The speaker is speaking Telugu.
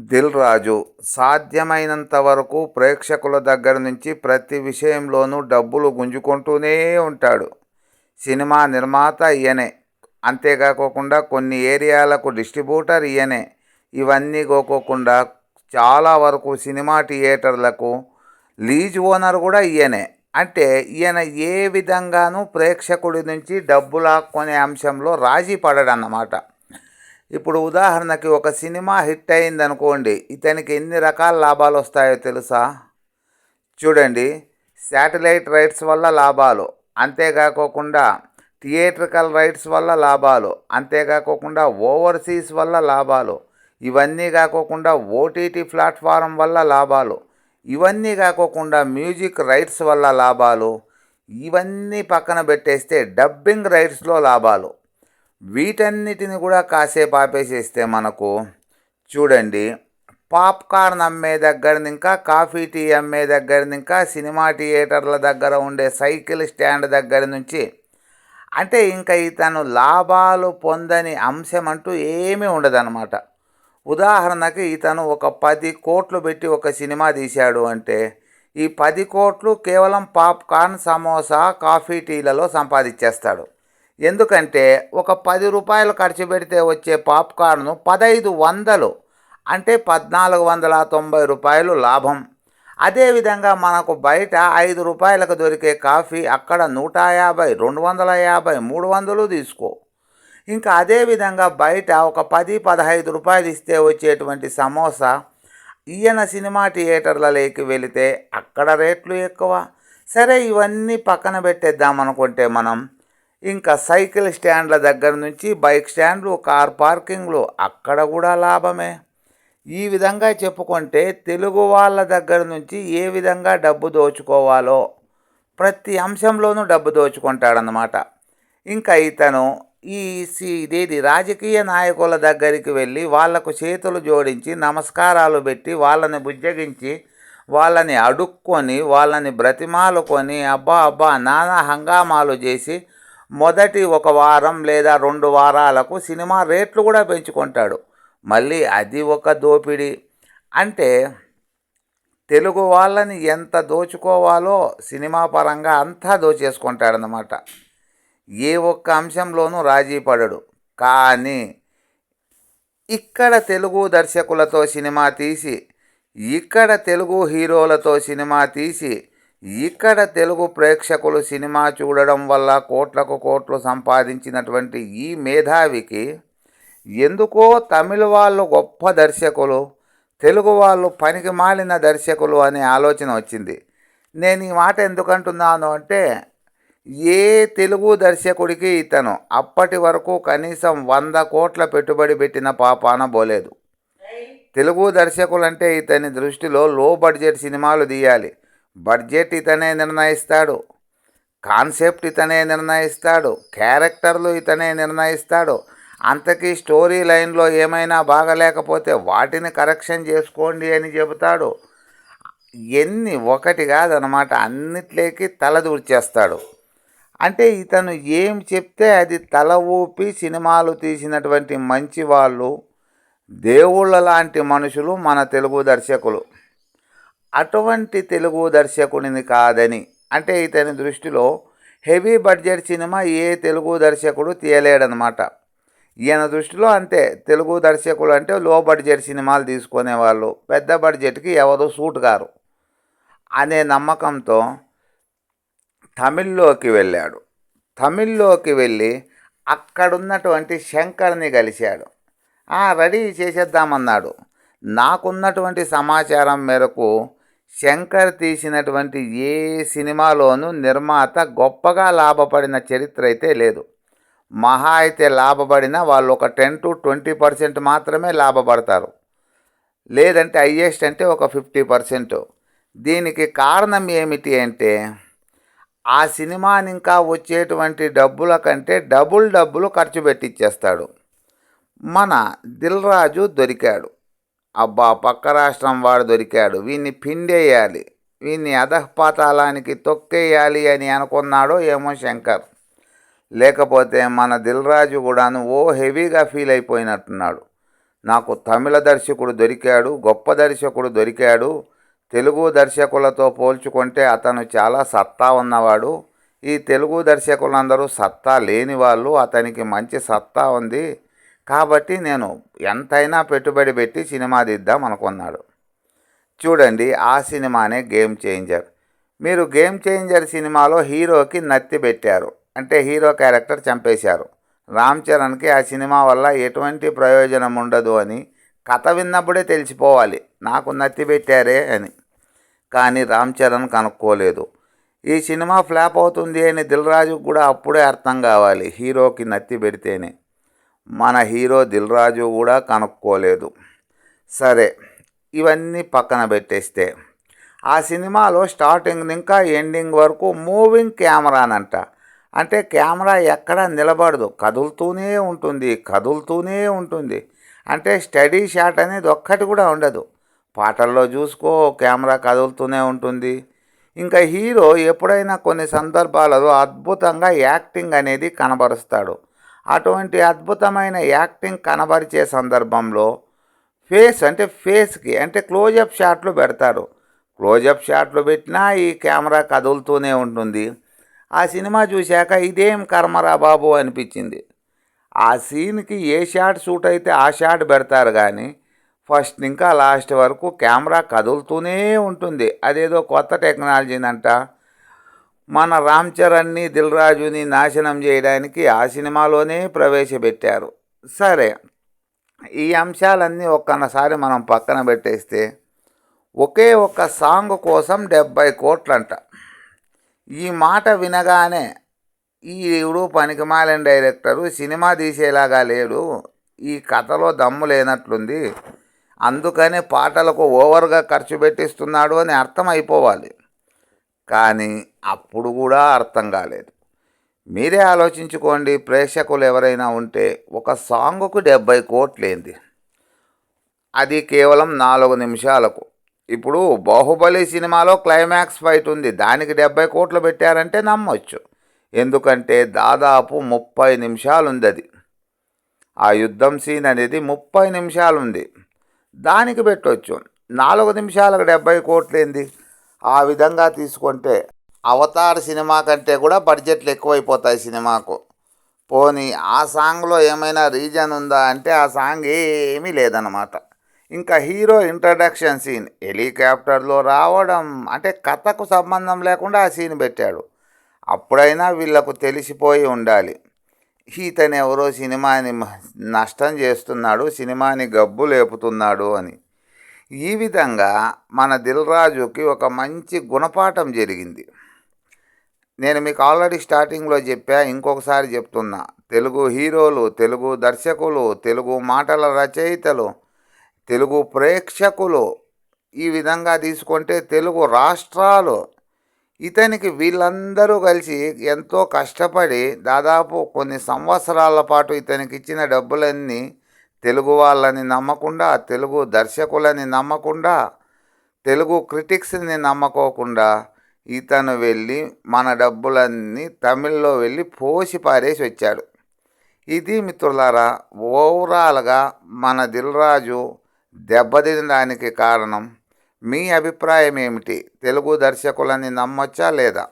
దిల్ రాజు సాధ్యమైనంత వరకు ప్రేక్షకుల దగ్గర నుంచి ప్రతి విషయంలోనూ డబ్బులు గుంజుకుంటూనే ఉంటాడు. సినిమా నిర్మాత ఈయనే. అంతేకాకోకుండా కొన్ని ఏరియాలకు డిస్ట్రిబ్యూటర్ ఈయనే. ఇవన్నీ కోకోకుండా చాలా వరకు సినిమా థియేటర్లకు లీజ్ ఓనర్ కూడా ఈయనే. అంటే ఈయన ఏ విధంగానూ ప్రేక్షకుడి నుంచి డబ్బు లాక్కునే అంశంలో రాజీ పడడన్నమాట. ఇప్పుడు ఉదాహరణకి ఒక సినిమా హిట్ అయింది అనుకోండి ఇతనికి ఎన్ని రకాల లాభాలు వస్తాయో తెలుసా? చూడండి శాటిలైట్ రైట్స్ వల్ల లాభాలు అంతేకాకోకుండా థియేట్రికల్ రైట్స్ వల్ల లాభాలు అంతేకాకోకుండా ఓవర్సీస్ వల్ల లాభాలు ఇవన్నీ కాకోకుండా ఓటీటీ ప్లాట్ఫారం వల్ల లాభాలు ఇవన్నీ కాకోకుండా మ్యూజిక్ రైట్స్ వల్ల లాభాలు ఇవన్నీ పక్కన పెట్టేస్తే డబ్బింగ్ రైట్స్లో లాభాలు. వీటన్నిటిని కూడా కాసేపు ఆపేసేస్తే మనకు చూడండి పాప్కార్న్ అమ్మే దగ్గర ఇంకా కాఫీ టీ అమ్మే దగ్గర ఇంకా సినిమా థియేటర్ల దగ్గర ఉండే సైకిల్ స్టాండ్ దగ్గర నుంచి అంటే ఇంకా ఇతను లాభాలు పొందని అంశం అంటూ ఏమీ ఉండదన్నమాట. ఉదాహరణకి ఇతను ఒక పది కోట్లు పెట్టి ఒక సినిమా తీశాడు అంటే ఈ పది కోట్లు కేవలం పాప్కార్న్ సమోసా కాఫీ టీలలో సంపాదించేస్తాడు. ఎందుకంటే ఒక పది రూపాయలు ఖర్చు పెడితే వచ్చే పాప్కార్న్ పదహైదు వందలు అంటే పద్నాలుగు వందల తొంభై రూపాయలు లాభం. అదేవిధంగా మనకు బయట ఐదు రూపాయలకు దొరికే కాఫీ అక్కడ నూట యాభై రెండు వందల యాభై మూడు వందలు తీసుకో. ఇంకా అదేవిధంగా బయట ఒక పది పదహైదు రూపాయలు ఇస్తే వచ్చేటువంటి సమోసా ఈయన సినిమా థియేటర్లలోకి వెళితే అక్కడ రేట్లు ఎక్కువ. సరే ఇవన్నీ పక్కన పెట్టేద్దాం అనుకుంటే మనం ఇంకా సైకిల్ స్టాండ్ల దగ్గర నుంచి బైక్ స్టాండ్లు కార్ పార్కింగ్లు అక్కడ కూడా లాభమే. ఈ విధంగా చెప్పుకుంటే తెలుగు వాళ్ళ దగ్గర నుంచి ఏ విధంగా డబ్బు దోచుకోవాలో ప్రతి అంశంలోనూ డబ్బు దోచుకుంటాడనమాట ఇంకా ఇతను ఈ ఇదేది రాజకీయ నాయకుల దగ్గరికి వెళ్ళి వాళ్ళకు చేతులు జోడించి నమస్కారాలు పెట్టి వాళ్ళని బుజ్జగించి వాళ్ళని అడుక్కొని వాళ్ళని బ్రతిమాలుకొని అబ్బా అబ్బా నానా హంగామాలు చేసి మొదటి ఒక వారం లేదా రెండు వారాలకు సినిమా రేట్లు కూడా పెంచుకుంటాడు. మళ్ళీ అది ఒక దోపిడీ. అంటే తెలుగు వాళ్ళని ఎంత దోచుకోవాలో సినిమా పరంగా అంతా దోచేసుకుంటాడనమాట ఏ ఒక్క అంశంలోనూ రాజీ పడడు. కానీ ఇక్కడ తెలుగు దర్శకులతో సినిమా తీసి ఇక్కడ తెలుగు హీరోలతో సినిమా తీసి ఇక్కడ తెలుగు ప్రేక్షకులు సినిమా చూడడం వల్ల కోట్లకు కోట్లు సంపాదించినటువంటి ఈ మేధావికి ఎందుకో తమిళ వాళ్ళు గొప్ప దర్శకులు తెలుగు వాళ్ళు పనికి మాలిన దర్శకులు అనే ఆలోచన వచ్చింది. నేను ఈ మాట ఎందుకంటున్నాను అంటే ఏ తెలుగు దర్శకుడికి ఇతను అప్పటి వరకు కనీసం వంద కోట్ల పెట్టుబడి పెట్టిన పాపాన పోలేదు. తెలుగు దర్శకులంటే ఇతని దృష్టిలో లో బడ్జెట్ సినిమాలు తీయాలి. బడ్జెట్ ఇతనే నిర్ణయిస్తాడు కాన్సెప్ట్ ఇతనే నిర్ణయిస్తాడు క్యారెక్టర్లు ఇతనే నిర్ణయిస్తాడు. అంతకీ స్టోరీ లైన్లో ఏమైనా బాగలేకపోతే వాటిని కరెక్షన్ చేసుకోండి అని చెబుతాడు. ఎన్ని ఒకటి కాదనమాట అన్నిట్లోకి తలదూర్చేస్తాడు అంటే ఇతను ఏం చెప్తే అది తల ఊపి సినిమాలు తీసినటువంటి మంచి వాళ్ళు దేవుళ్ళ లాంటి మనుషులు మన తెలుగు దర్శకులు. అటువంటి తెలుగు దర్శకుడిని కాదని అంటే ఇతని దృష్టిలో హెవీ బడ్జెట్ సినిమా ఏ తెలుగు దర్శకుడు తీయలేడనమాట. ఈయన దృష్టిలో అంతే తెలుగు దర్శకులు అంటే లో బడ్జెట్ సినిమాలు తీసుకునే వాళ్ళు పెద్ద బడ్జెట్కి ఎవరు సూట్ కారు అనే నమ్మకంతో తమిళ్ళోకి వెళ్ళాడు. తమిళ్ళోకి వెళ్ళి అక్కడున్నటువంటి శంకర్ని కలిశాడు. రెడీ చేసేద్దామన్నాడు. నాకున్నటువంటి సమాచారం మేరకు శంకర్ తీసినటువంటి ఏ సినిమాలోనూ నిర్మాత గొప్పగా లాభపడిన చరిత్ర అయితే లేదు. మహా అయితే లాభపడిన వాళ్ళు ఒక టెన్ టు ట్వంటీ పర్సెంట్ మాత్రమే లాభపడతారు. లేదంటే హయ్యెస్ట్ అంటే ఒక ఫిఫ్టీ పర్సెంట్. దీనికి కారణం ఏమిటి అంటే ఆ సినిమాని ఇంకా వచ్చేటువంటి డబ్బుల కంటే డబుల్ డబ్బులు ఖర్చు పెట్టిచ్చేస్తాడు. మన దిల్ రాజు దొరికాడు. అబ్బా పక్క రాష్ట్రం వాడు దొరికాడు. వీన్ని పిండేయాలి. వీన్ని అధఃపాతాళానికి తొక్కేయాలి అని అనుకున్నాడో ఏమో శంకర్. లేకపోతే మన దిల్ రాజు కూడాను ఓ హెవీగా ఫీల్ అయిపోయినట్టున్నాడు. నాకు తమిళ దర్శకుడు దొరికాడు గొప్ప దర్శకుడు దొరికాడు. తెలుగు దర్శకులతో పోల్చుకుంటే అతను చాలా సత్తా ఉన్నవాడు. ఈ తెలుగు దర్శకులందరూ సత్తా లేని వాళ్ళు అతనికి మంచి సత్తా ఉంది. కాబట్టి నేను ఎంతైనా పెట్టుబడి పెట్టి సినిమా తీద్దాం అనుకున్నాడు. చూడండి ఆ సినిమానే గేమ్ చేంజర్ మీరు గేమ్ చేంజర్ సినిమాలో హీరోకి నత్తి పెట్టారు. అంటే హీరో క్యారెక్టర్ చంపేశారు. రామ్ చరణ్కి ఆ సినిమా వల్ల ఎటువంటి ప్రయోజనం ఉండదు అని కథ విన్నప్పుడే తెలిసిపోవాలి. నాకు నత్తి పెట్టారే అని. కానీ రామ్ చరణ్ కనుక్కోలేదు. ఈ సినిమా ఫ్లాప్ అవుతుంది అని దిల్ రాజుకు కూడా అప్పుడే అర్థం కావాలి. హీరోకి నత్తి పెడితేనే. మన హీరో దిల్ రాజు కూడా కనుక్కోలేదు. సరే ఇవన్నీ పక్కన పెట్టేస్తే. ఆ సినిమాలో స్టార్టింగ్ ఇంకా ఎండింగ్ వరకు మూవింగ్ కెమెరానంట. అంటే కెమెరా ఎక్కడ నిలబడదు. కదులుతూనే ఉంటుంది కదులుతూనే ఉంటుంది. అంటే స్టడీ షాట్ అనేది ఒక్కటి కూడా ఉండదు. పాటల్లో చూసుకో కెమెరా కదులుతూనే ఉంటుంది. ఇంకా హీరో ఎప్పుడైనా కొన్ని సందర్భాలలో అద్భుతంగా యాక్టింగ్ అనేది కనబరుస్తాడు. అటువంటి అద్భుతమైన యాక్టింగ్ కనబరిచే సందర్భంలో ఫేస్ అంటే ఫేస్కి అంటే క్లోజప్ షాట్లు పెడతారు. క్లోజప్ షాట్లు పెట్టినా ఈ కెమెరా కదులుతూనే ఉంటుంది. ఆ సినిమా చూశాక ఇదేం కర్మరా బాబు అనిపించింది. ఆ సీన్కి ఏ షాట్ షూట్ అయితే ఆ షాట్ పెడతారు కానీ ఫస్ట్ ఇంకా లాస్ట్ వరకు కెమెరా కదులుతూనే ఉంటుంది. అదేదో కొత్త టెక్నాలజీనంట. మన రామ్ చరణ్ని దిల్ రాజుని నాశనం చేయడానికి ఆ సినిమాలోనే ప్రవేశపెట్టారు. సరే ఈ అంశాలన్నీ ఒక్కసారి మనం పక్కన పెట్టేస్తే ఒకే ఒక్క సాంగ్ కోసం డెబ్బై కోట్లంట. ఈ మాట వినగానే ఈ ఈవిడు పనికిమాలిన డైరెక్టరు సినిమా తీసేలాగా లేడు. ఈ కథలో దమ్ము లేనట్లుంది. అందుకని పాటలకు ఓవర్గా ఖర్చు పెట్టిస్తున్నాడు అని అర్థం అయిపోవాలి కానీ అప్పుడు కూడా అర్థం కాలేదు. మీరే ఆలోచించుకోండి ప్రేక్షకులు ఎవరైనా ఉంటే ఒక సాంగ్కు డెబ్బై కోట్లేంది. అది కేవలం నాలుగు నిమిషాలకు. ఇప్పుడు బాహుబలి సినిమాలో క్లైమాక్స్ ఫైట్ ఉంది దానికి డెబ్బై కోట్లు పెట్టారంటే నమ్మొచ్చు. ఎందుకంటే దాదాపు ముప్పై నిమిషాలుంది అది ఆ యుద్ధం సీన్ అనేది ముప్పై నిమిషాలు ఉంది దానికి పెట్టవచ్చు నాలుగు నిమిషాలకు డెబ్బై కోట్లేంది? ఆ విధంగా తీసుకుంటే అవతార్ సినిమా కంటే కూడా బడ్జెట్లు ఎక్కువైపోతాయి సినిమాకు. పోనీ ఆ సాంగ్లో ఏమైనా రీజన్ ఉందా అంటే ఆ సాంగ్ ఏమీ లేదనమాట ఇంకా హీరో ఇంట్రడక్షన్ సీన్ హెలికాప్టర్లో రావడం అంటే కథకు సంబంధం లేకుండా ఆ సీన్ పెట్టాడు. అప్పుడైనా వీళ్ళకు తెలిసిపోయి ఉండాలి. ఈతను ఎవరో సినిమాని నష్టం చేస్తున్నాడు సినిమాని గబ్బు లేపుతున్నాడు అని. ఈ విధంగా మన దిల్ రాజుకి ఒక మంచి గుణపాఠం జరిగింది. నేను మీకు ఆల్రెడీ స్టార్టింగ్లో చెప్పా ఇంకొకసారి చెప్తున్నా. తెలుగు హీరోలు తెలుగు దర్శకులు తెలుగు మాటల రచయితలు తెలుగు ప్రేక్షకులు ఈ విధంగా తీసుకుంటే తెలుగు రాష్ట్రాలు ఇతనికి వీళ్ళందరూ కలిసి ఎంతో కష్టపడి దాదాపు కొన్ని సంవత్సరాల పాటు ఇతనికి ఇచ్చిన డబ్బులన్నీ తెలుగు వాళ్ళని నమ్మకుండా తెలుగు దర్శకులని నమ్మకుండా తెలుగు క్రిటిక్స్ని నమ్మకోకుండా ఇతను వెళ్ళి మన డబ్బులన్నీ తమిళ్ళో వెళ్ళి పోసి పారేసి వచ్చాడు. ఇది మిత్రులారా ఓవరాల్గా మన దిల్రాజు దెబ్బతినడానికి కారణం మీ అభిప్రాయం ఏమిటి? తెలుగు దర్శకులని నమ్మొచ్చా లేదా?